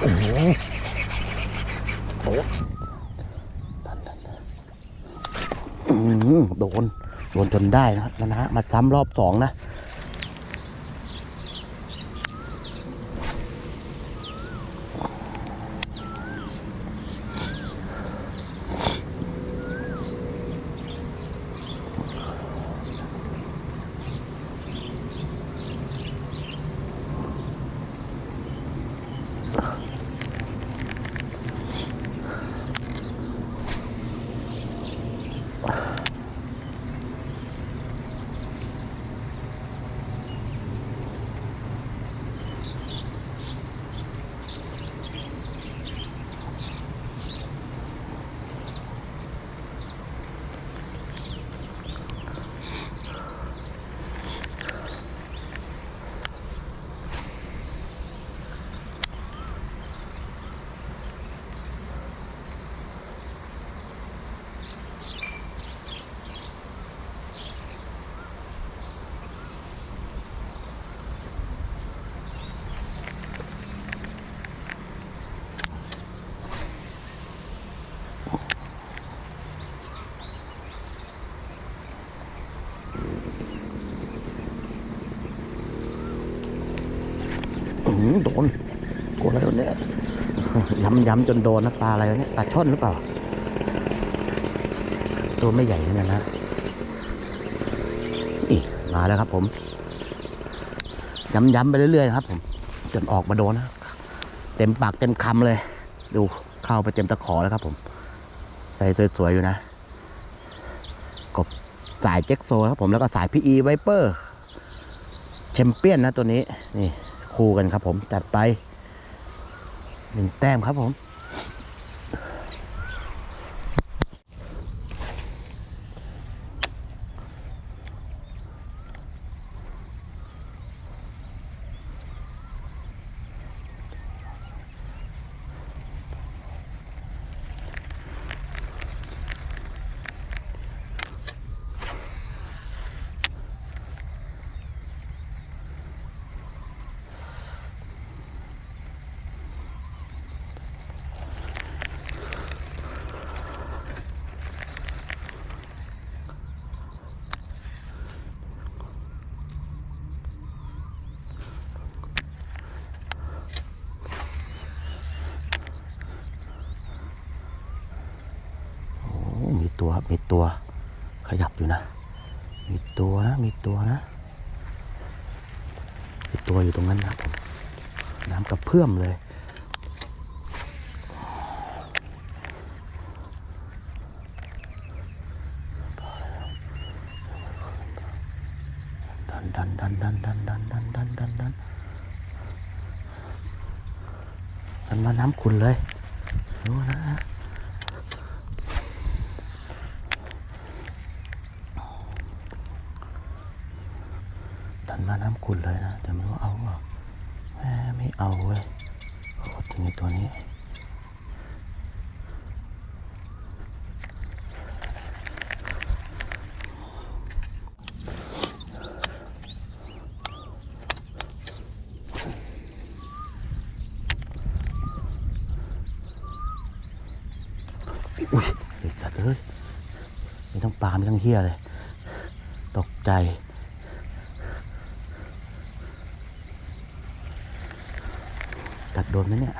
โอ้โหโดนโดน โดนจนได้นะครับนะฮะมาซ้ำรอบสองนะ โดนโดนอะไรวะเนี่ยย้ำย้ำจนโดนนะปลาอะไรวะเนี่ยปลาช่อนหรือเปล่า ตัวไม่ใหญ่ขนาดนะนี่มาแล้วครับผม ย้ำย้ำไปเรื่อยๆครับผม จนออกมาโดนนะเต็มปากเต็มคำเลย ดูเข้าไปเต็มตะขอแล้วครับผม ใส่สวยๆอยู่นะ กบสายเจ็กโซครับผมแล้วก็สายพีอีไวเปอร์แชมเปี้ยนนะตัวนี้นี่ คู่กันครับผมจัดไปหนึ่งแต้มครับผม โอ้ มีตัวขยับอยู่นะ มีตัวนะ มีตัวนะ มีตัวอยู่ตรงนั้นนะผมน้ำกระเพื่อมเลย ดันดันดันดันดันดันดันดันดันดันมันมาน้ำขุนเลยดูนะ ดันมาน้ำขุ่นเลยนะ แต่ไม่รู้เอาเปล่าแหมไม่เอาเว้ยโคตรจริงไอ้ตัวนี้อุ้ยเด็กจัดเลยไมีทั้งปลามีทั้งเฮียเลย ตกใจัดโดนไหมเนี่ย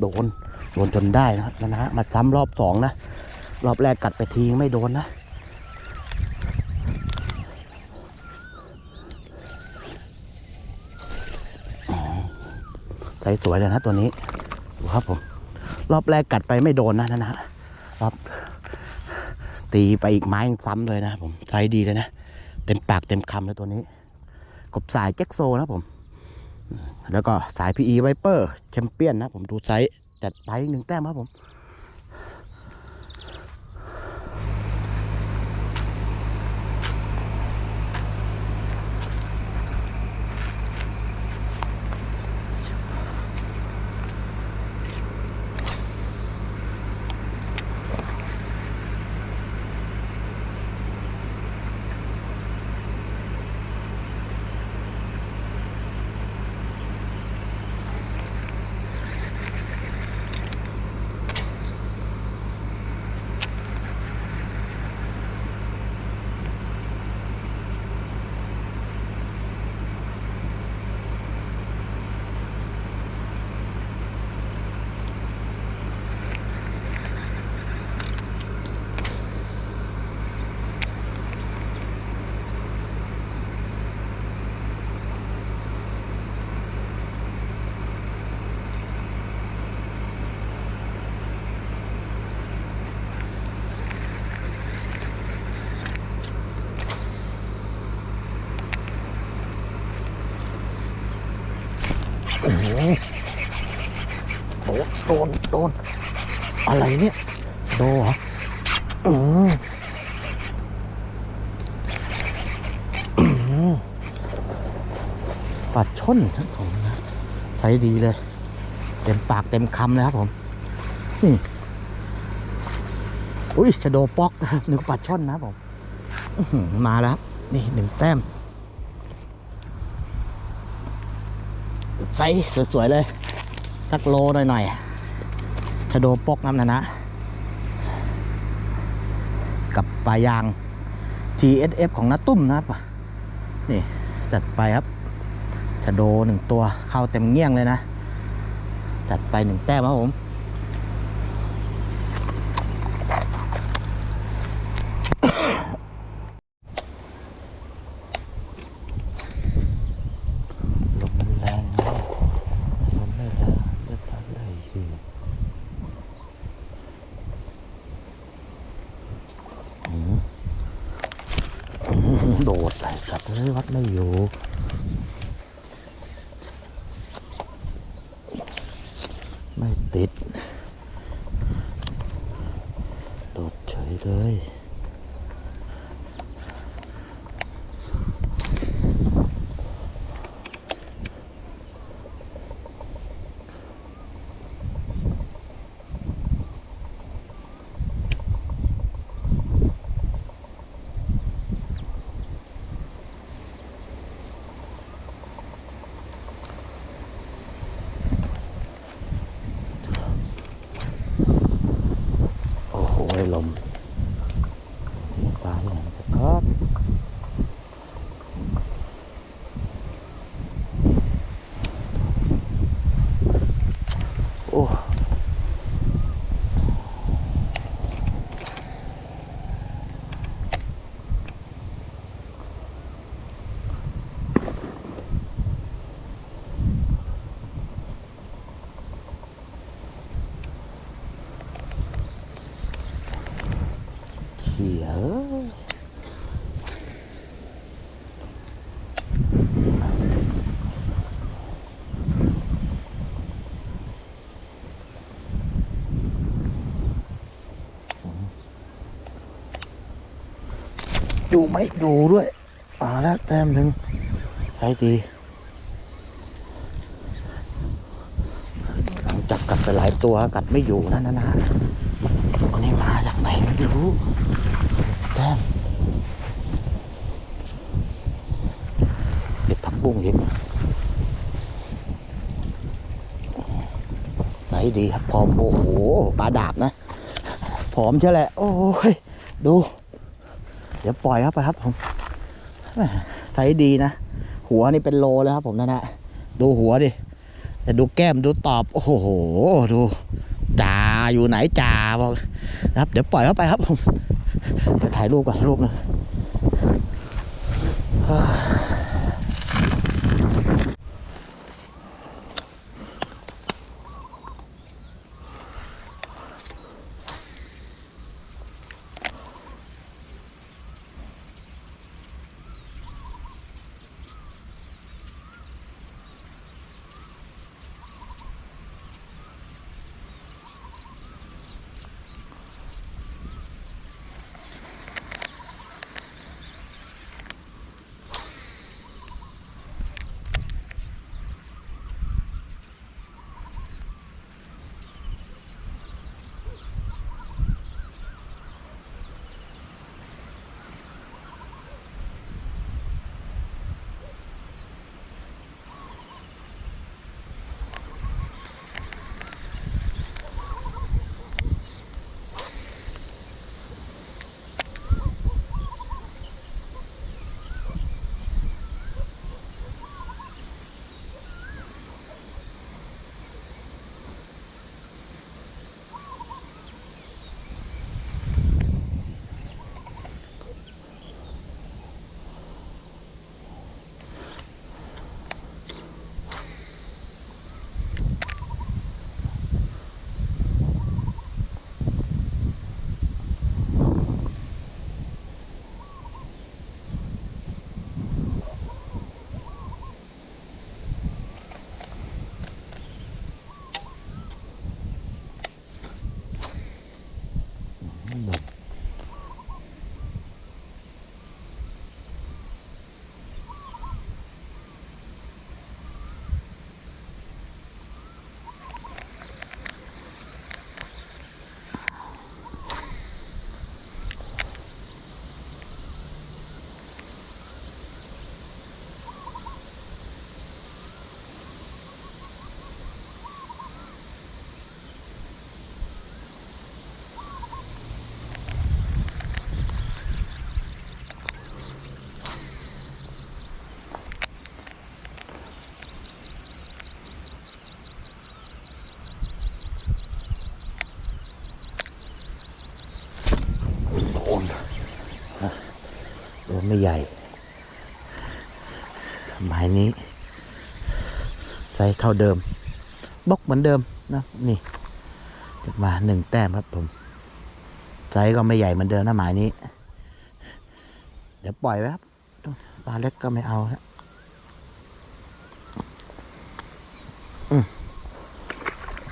โดน โดนจนได้นะครับนะฮะมาซ้ำรอบสองนะ รอบแรกกัดไปทีไม่โดนนะ ใสสวยเลยนะตัวนี้ดูครับผม รอบแรกกัดไปไม่โดนนะนั่นนะรอบตีไปอีกไม้ยังซ้ำเลยนะผมไซส์ดีเลยนะ เต็มปากเต็มคำเลยตัวนี้ กบสายแจ็คโซนะผม แล้วก็สายพีอีไวเปอร์แชมเปี้ยนนะผมดูไซส์จัดไปอีกหนึ่งแต้มครับผม โดนโดน อะไรเนี่ยโดเหรออืมปลาช่อนครับผมนะใส่ดีเลย เต็มปากเต็มคำเลยครับผม นี่ อุ้ยชะโดป๊อกนะครับนึกปลาช่อนนะผมมาแล้ว นี่หนึ่งแต้มไซส์สวยๆเลย สักโลหน่อยๆ ชะโดปกน้ำนะนะ กับปลายาง TSF ของน้าตุ้มนะครับ นี่จัดไปครับชะโดหนึ่งตัวเข้าเต็มเงี้ยงเลยนะ จัดไปหนึ่งแต้มครับผม ลมมันแรงนะลมไม่แรงจะพัดไหลอยู่อืมอืมโดดไปสัตว์ เลยวัดไม่อยู่ไม่ติด โดดเฉยเลย โอ้โหลมมีปลาที่ไหนจะครับ โอ้เขียเอ้ย อยู่ไหมอยู่ด้วยอ่าแล้วแต้มหนึ่งใส่ดีหลังจากกัดไปหลายตัวกัดไม่อยู่นะนะนะวันนี้มาจากไหนไม่รู้แต้มเด็ดผักบุ้งอีกไหนดีครับพร้อมโอ้โหปลาดาบนะ ผอมใช่แหละ โอ้ยดู ดี๋ยวปล่อยเข้าไปครับผมแหม่ไซส์ดีนะ หัวนี่เป็นโลแล้วครับผมนั่นะดูหัวดิแต่ดูแก้มดูตอบ โอ้โห ดูจ่าอยู่ไหนจ่าบอกนะครับ เดี๋ยวปล่อยเข้าไปครับผมเดี๋ยวถ่ายรูปก่อนรูปนึง ไม่ใหญ่ หมายนี้ไซส์เท่าเดิม บกเหมือนเดิมนะนี่มาหนึ่งแต้มครับผมไซส์ก็ไม่ใหญ่เหมือนเดิมนะหมายนี้ เดี๋ยวปล่อยไว้ครับปลาเล็กก็ไม่เอาฮะอืม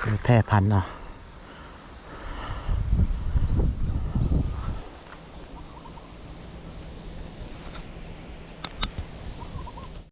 ไปแพร่พันธุ์เนาะ